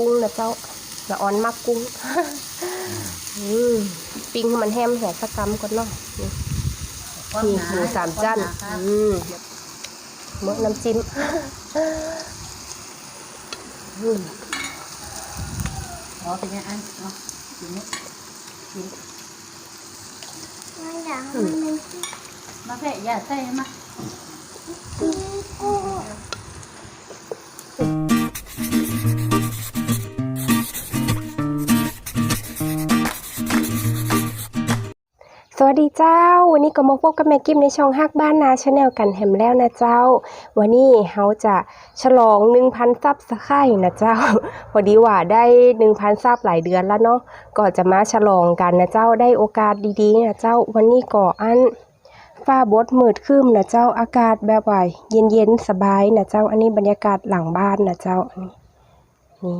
กุ้งนะเจ้าละออนมักกุ้งอืมปิ้งให้มันแฮมแหกสกกำก่อนเนาะนี่นี่หมูสามจันอืมมดน้ำจิ้มอืมอ๋อเป็นไงอันเนาะกินนี่กินไม่อยากให้มันเป็นมาแพะอย่าใส่มากุ้ง สวัสดีเจ้า วันนี้ก็มาพบกับแม่กิมในช่องฮักบ้านนาชาแนลกันแฮมแล้วนะเจ้า วันนี้เขาจะฉลอง 1,000ซับสไคร์นะเจ้า พอดีว่าได้ 1,000ซับหลายเดือนแล้วเนาะก็จะมาฉลองกันนะเจ้าได้โอกาสดีๆนะเจ้า วันนี้ก็อันฟ้าบดมืดครึ้มนะเจ้าอากาศแบบว่าเย็นๆสบายนะเจ้า อันนี้บรรยากาศหลังบ้านนะเจ้านี่นี่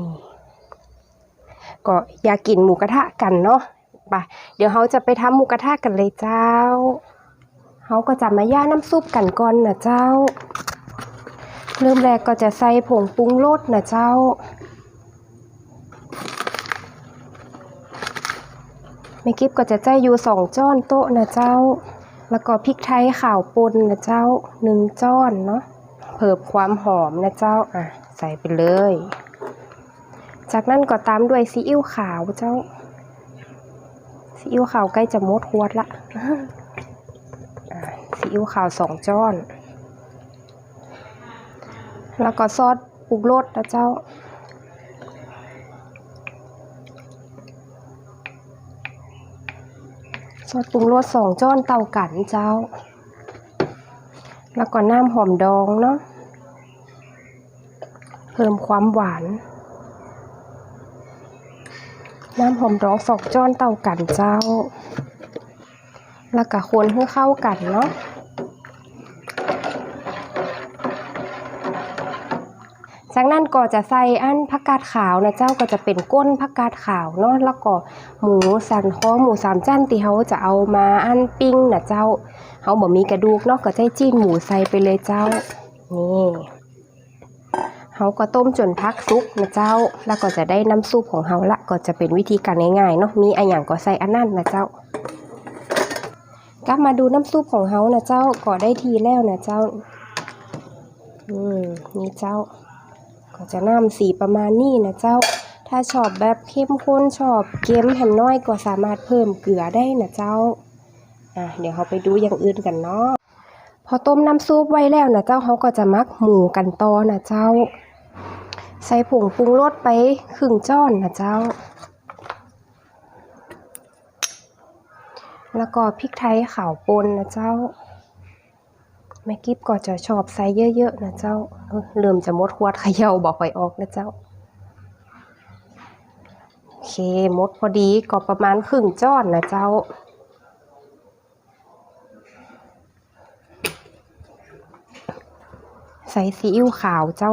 ก็อยากกินหมูกระทะกันเนาะ ไปเดี๋ยวเขาจะไปทำหมูกระทะกันเลยเจ้าเขาก็จะมาย่าน้ำซุปกันก่อนนะเจ้า เริ่มแรกก็จะใส่ผงปรุงรสนะเจ้าแม่กิฟก็จะใจอยู่สองจ้อนโต๊ะนะเจ้า แล้วก็พริกไทยขาวปนนะเจ้าหนึ่งจ้อนเนาะเพิ่มความหอมนะเจ้าอะใส่ไปเลย จากนั้นก็ตามด้วยซีอิ๊วขาวเจ้า ซีอิ๊วขาวใกล้จะมดขวดละซีอิ๊วขาวสองจ้อน แล้วก็ซอสปรุงรสนะเจ้า ซอสปรุงรสสองจ้อนเตากันเจ้า แล้วก็น้ำหอมดองเนาะ เพิ่มความหวาน น้ำหอมดองสองจ้อนเตากันเจ้า แล้วก็คนให้เข้ากันเนาะจากนั้นก็จะใส่อันผักกาดขาวนะเจ้าก็จะเป็นก้นผักกาดขาวเนาะแล้วก็หมูสันคอหมูสามจันที่เขาจะเอามาอันปิ้งนะเจ้าเขาบ่มีกระดูกเนาะก็จะจิ้นหมูใส่ไปเลยเจ้านี่ เขาก็ต้มจนพักซุกนะเจ้า แล้วก็จะได้น้ำซุปของเขาละก็จะเป็นวิธีการง่ายๆเนาะมีอะไรอย่างก็ใส่อันนั้นนะเจ้ากลับมาดูน้ำซุปของเขานะเจ้าก็ได้ทีแล้วนะเจ้าอืมนี่เจ้า ก็จะน้ำสีประมาณนี้นะเจ้า ถ้าชอบแบบเข้มข้นชอบเค็มแหมน้อยก็สามารถเพิ่มเกลือได้นะเจ้าอะเดี๋ยวเราไปดูอย่างอื่นกันเนาะพอต้มน้ำซุปไว้แล้วนะเจ้าเขาก็จะมักหมูกันต่อนะเจ้า ใส่ผงปรุงรสไปครึ่งจ้อนนะเจ้า แล้วก็พริกไทยขาวปนนะเจ้าแม่กิฟก็จะชอบใส่เยอะๆนะเจ้าเริ่มจะมดขวดเขย่าบอกไปออกนะเจ้าโอเคมดพอดีก็ประมาณครึ่งจ้อนนะเจ้าใส่ซีอิ๊วขาวเจ้า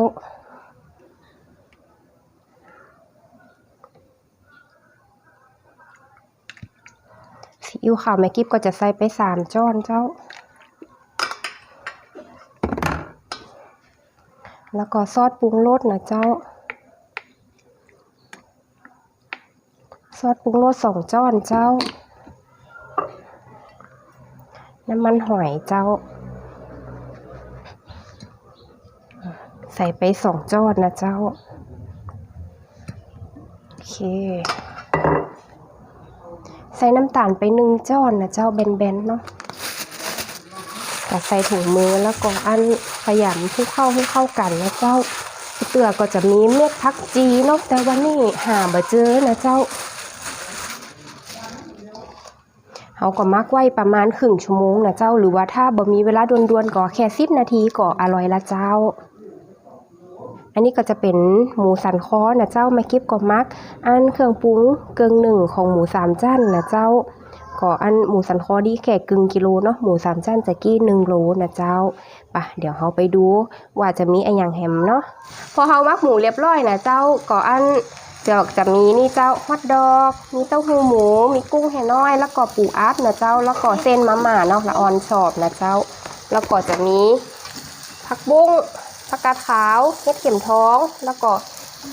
อิ๊วขาวแม่กิฟก็จะใส่ไปสามจ้อนเจ้า แล้วก็ซอสปรุงรสนะเจ้า ซอสปรุงรสสองจ้อนเจ้า น้ำมันหอยเจ้า ใส่ไปสองจ้อนนะเจ้า โอเค ใส่น้ำตาลไปหนึ่งจ้อนนะเจ้าเบนๆเนาะก็ใส่ถุงมือแล้วก็อันขยำให้เข้าให้เข้ากันนะเจ้าเตือก็จะมีเม็ดพักจีเนาะแต่วันนี้หาบ่เจอนะเจ้าเขาก็มักไว้ประมาณครึ่งชั่วโมงนะเจ้า หรือว่าถ้าบ่มีเวลาด่วนๆก็แค่สิบนาทีก็อร่อยละเจ้า อันนี้ก็จะเป็นหมูสันคอนะเจ้าแม่กิฟก็มัก อันเครื่องปรุงเกึ่งหนึ่งของหมูสามจั่นนะเจ้าก็อันหมูสันคอดีแค่กึ่งกิโลเนาะหมูสามจั่นจะกี้หนึ่งโลนะเจ้าปะเดี๋ยวเราไปดูว่าจะมีอะไรอย่างแฮมเนาะพอเรามักหมูเรียบร้อยนะเจ้าก็อันจะจะมีนี่เจ้าฮอทดอก มีเต้าหู้หมู มีกุ้งแห่น้อย แล้วก็ปูอัดนะเจ้า แล้วก็เส้นมะม่าเนาะละออนชอบนะเจ้า แล้วก็จะมีผักบุ้ง ผักกาดขาวเห็ดเข็มท้อง แล้วก็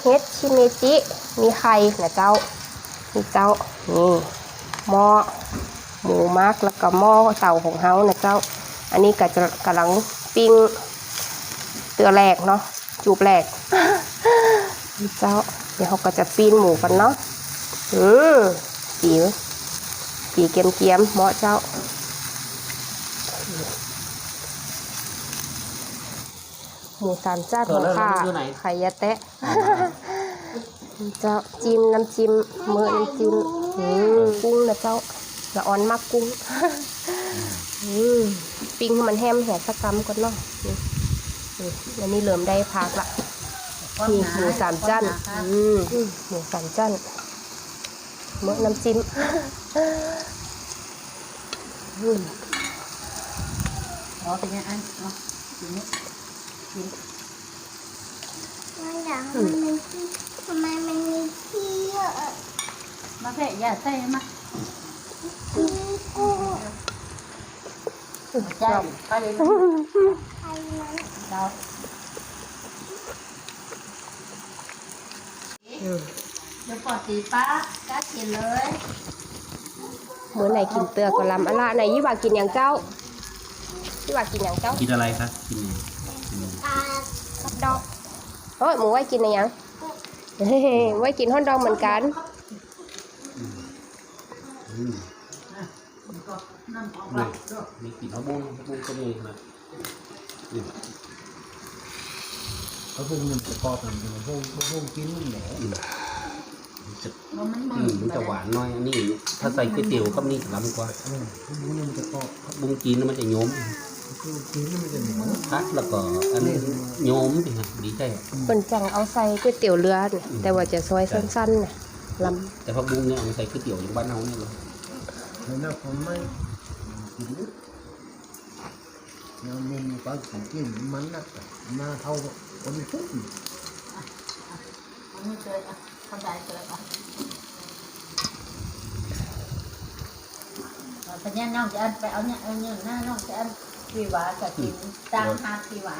เฮ็ดชิเมจิ มีไข่นะเจ้านี่เจ้า นี่หม้อหมูมักแล้วก็หม้อเตาของเฮานะเจ้า อันนี้ก็จะกำลังปิ้งเตือแรกเนาะ จูบแรกนี่เจ้า เดี๋ยวเขาก็จะปิ้งหมูกันเนาะ เอืมสีสีเกียมเกียมๆเหมาะเจ้า หมูสามจ้านของข้าไข่ยะแตะเจ้าจิ้มน้ำจิ้มมือน้ำจิ้มอืมกุ้งนะเจ้าละอ่อนมากกุ้งอืมปิ้งให้มันแห้มแหกสักกำก่อนเนาะนี่นี่อันนี้เริ่มได้พักละนี่หมูสามจันอืมหมูสามจันเมื่อน้ำจิ้มอืมอ๋อเป็นไงอัน เนาะทีนี้กินไม่อยากให้มันมีที่ทำไมมันมีที่เยอะมาแค่อย่าใส่มาที่กุ้งใจไปเลยไข่มันเราอืมเดี๋ยวปอดตีป้าก็กินเลยเมื่อไหนกินเตือก็ลำอะละไหนยี่ว่ากินอย่างเจ้ายี่ว่ากินอย่างเจ้า กินอะไรคะกินปลาฮอท ดอกเอ้ยหมูไว้กินอะไรยังเฮ้ยไว้กินฮอทดอกเหมือนกันอืมก็น้ำออกนี่ละมีกลิ่นข้าวบุ้งข้าวบุ้งก็มีนะนี่เขาพวกมันประกอบกันเป็นพวกพวกกินนี่แหละอืมมันจะว่ามันอืมมันจะหวานหน้อยอันนี้ถ้าใส่ก๋วยเตี๋ยวก็นี่จะล้ำกว่าเออพวกมันประกอบข้าวบุ้งจีนน่ะมันจะโยม พวกกินนี่มันจะเหนียวพัดแล้วก็อันนี้โยมดิฮะดีใจเปิ่นจังเอาใส่ก๋วยเตี๋ยวเรือน่ะแต่ว่าจะซอยสั้นๆน่ะลแต่ข้าวบุ้งเนี่ยเอามาใส่ก๋วยเตี๋ยวอย่างบ้านเราเนี่ยเลยแล้วน่าผมไม่กินลึกยังมุมก็กินมันนะหน้าเท่าคนทุกมันไม่เจออะเข้าใจเจออะ แต่เนี่ยน้องจะอันไปเอาเนี่ยเอาเนี่ยหน้าน้องจะอันพี่หวาจะกินตามหาพี่หวา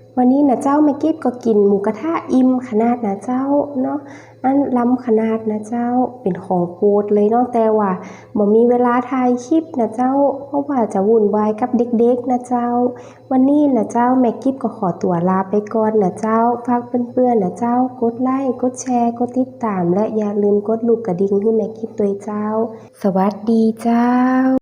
ำ วันนี้นะเจ้าแม่กิฟก็กินหมูกระทะอิ่มขนาดนะเจ้าเนาะอันล้ำขนาดนะเจ้าเป็นของโปรดเลยเนาะแต่ว่าบ่มีเวลาถ่ายคลิปนะเจ้า เพราะว่าจะวุ่นวายกับเด็กๆนะเจ้า วันนี้นะเจ้าแม่กิฟก็ขอตัวลาไปก่อนนะเจ้าฝากเพื่อนๆนะเจ้ากดไลค์กดแชร์กดติดตาม และอย่าลืมกดลูกกระดิ่งให้แม่กิฟด้วยเจ้า สวัสดีเจ้า